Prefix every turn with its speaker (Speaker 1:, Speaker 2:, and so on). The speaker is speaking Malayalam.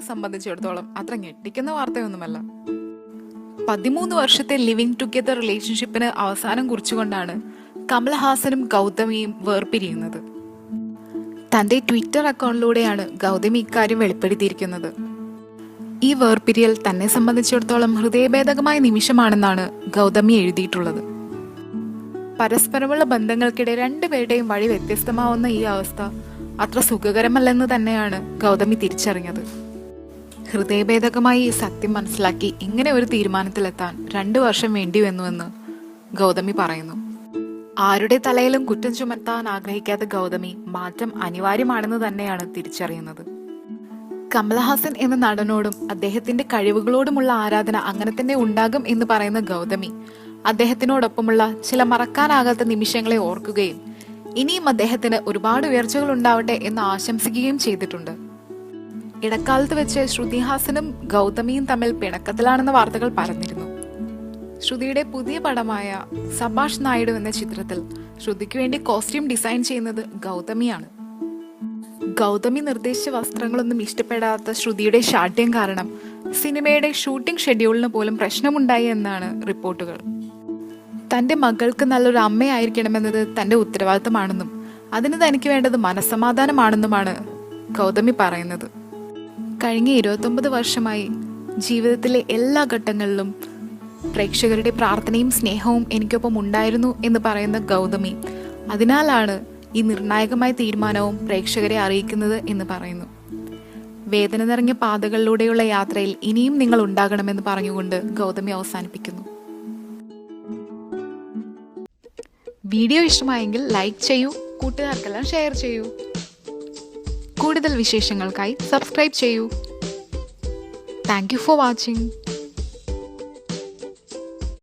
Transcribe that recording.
Speaker 1: സംബന്ധിച്ചിടത്തോളം അത്ര ഞെട്ടിക്കുന്ന വാർത്തയൊന്നുമല്ല. പതിമൂന്ന് വർഷത്തെ ലിവിംഗ് ടുഗെദർ റിലേഷൻഷിപ്പിന് അവസാനം കുറിച്ചുകൊണ്ടാണ് കമൽഹാസനും ഗൗതമിയും വേർപിരിയുന്നത്. തന്റെ ട്വിറ്റർ അക്കൗണ്ടിലൂടെയാണ് ഗൗതമി ഇക്കാര്യം വെളിപ്പെടുത്തിയിരിക്കുന്നത്. ഈ വേർപിരിയൽ തന്നെ സംബന്ധിച്ചിടത്തോളം ഹൃദയഭേദകമായ നിമിഷമാണെന്നാണ് ഗൗതമി എഴുതിയിട്ടുള്ളത്. പരസ്പരമുള്ള ബന്ധങ്ങൾക്കിടെ രണ്ടുപേരുടെയും വഴി വ്യത്യസ്തമാവുന്ന ഈ അവസ്ഥ അത്ര സുഖകരമല്ലെന്ന് തന്നെയാണ് ഗൗതമി തിരിച്ചറിഞ്ഞത്. ഹൃദയഭേദകമായി ഈ സത്യം മനസ്സിലാക്കി ഇങ്ങനെ ഒരു തീരുമാനത്തിലെത്താൻ രണ്ടു വർഷം വേണ്ടിവന്നുവെന്ന് ഗൗതമി പറയുന്നു. ആരുടെ തലയിലും കുറ്റം ചുമത്താൻ ആഗ്രഹിക്കാത്ത ഗൗതമി മാറ്റം അനിവാര്യമാണെന്ന് തന്നെയാണ് തിരിച്ചറിയുന്നത്. കമലഹാസൻ എന്ന നടനോടും അദ്ദേഹത്തിന്റെ കഴിവുകളോടുമുള്ള ആരാധന അങ്ങനെ തന്നെ ഉണ്ടാകും എന്ന് പറയുന്ന ഗൗതമി അദ്ദേഹത്തിനോടൊപ്പമുള്ള ചില മറക്കാനാകാത്ത നിമിഷങ്ങളെ ഓർക്കുകയും ഇനിയും അദ്ദേഹത്തിന് ഒരുപാട് ഉയർച്ചകൾ ഉണ്ടാവട്ടെ എന്ന് ആശംസിക്കുകയും ചെയ്തിട്ടുണ്ട്. ഇടക്കാലത്ത് വെച്ച് ശ്രുതിഹാസനും ഗൗതമിയും തമ്മിൽ പിണക്കത്തിലാണെന്ന വാർത്തകൾ പറഞ്ഞിരുന്നു ശ്രുതിയുടെ പുതിയ പടമായ സഭാഷ് നായിഡു എന്ന ചിത്രത്തിൽ ശ്രുതിക്ക് വേണ്ടി കോസ്റ്റ്യൂം ഡിസൈൻ ചെയ്യുന്നത് ഗൗതമിയാണ്. ഗൗതമി നിർദ്ദേശിച്ച വസ്ത്രങ്ങളൊന്നും ഇഷ്ടപ്പെടാത്ത ശ്രുതിയുടെ ഷാഠ്യം കാരണം സിനിമയുടെ ഷൂട്ടിംഗ് ഷെഡ്യൂളിന് പോലും പ്രശ്നമുണ്ടായി എന്നാണ് റിപ്പോർട്ടുകൾ. തന്റെ മകൾക്ക് നല്ലൊരു അമ്മയായിരിക്കണമെന്നത് തന്റെ ഉത്തരവാദിത്തമാണെന്നും അതിന് തനിക്ക് വേണ്ടത് മനസ്സമാധാനമാണെന്നുമാണ് ഗൗതമി പറയുന്നത്. കഴിഞ്ഞ ഇരുപത്തൊമ്പത് വർഷമായി ജീവിതത്തിലെ എല്ലാ ഘട്ടങ്ങളിലും പ്രേക്ഷകരുടെ പ്രാർത്ഥനയും സ്നേഹവും എനിക്കൊപ്പം ഉണ്ടായിരുന്നു എന്ന് പറയുന്ന ഗൗതമി അതിനാലാണ് ഈ നിർണായകമായ തീരുമാനവും പ്രേക്ഷകരെ അറിയിക്കുന്നത് എന്ന് പറയുന്നു. വേദന നിറഞ്ഞ പാതകളിലൂടെയുള്ള യാത്രയിൽ ഇനിയും നിങ്ങൾ ഉണ്ടാകണമെന്ന് പറഞ്ഞുകൊണ്ട് ഗൗതമി അവസാനിപ്പിക്കുന്നു. വീഡിയോ ഇഷ്ടമായെങ്കിൽ ലൈക്ക് ചെയ്യൂ കൂട്ടുകാർക്കെല്ലാം ഷെയർ ചെയ്യൂ. കൂടുതൽ വിശേഷങ്ങൾക്കായി സബ്സ്ക്രൈബ് ചെയ്യൂ. Thank you for watching.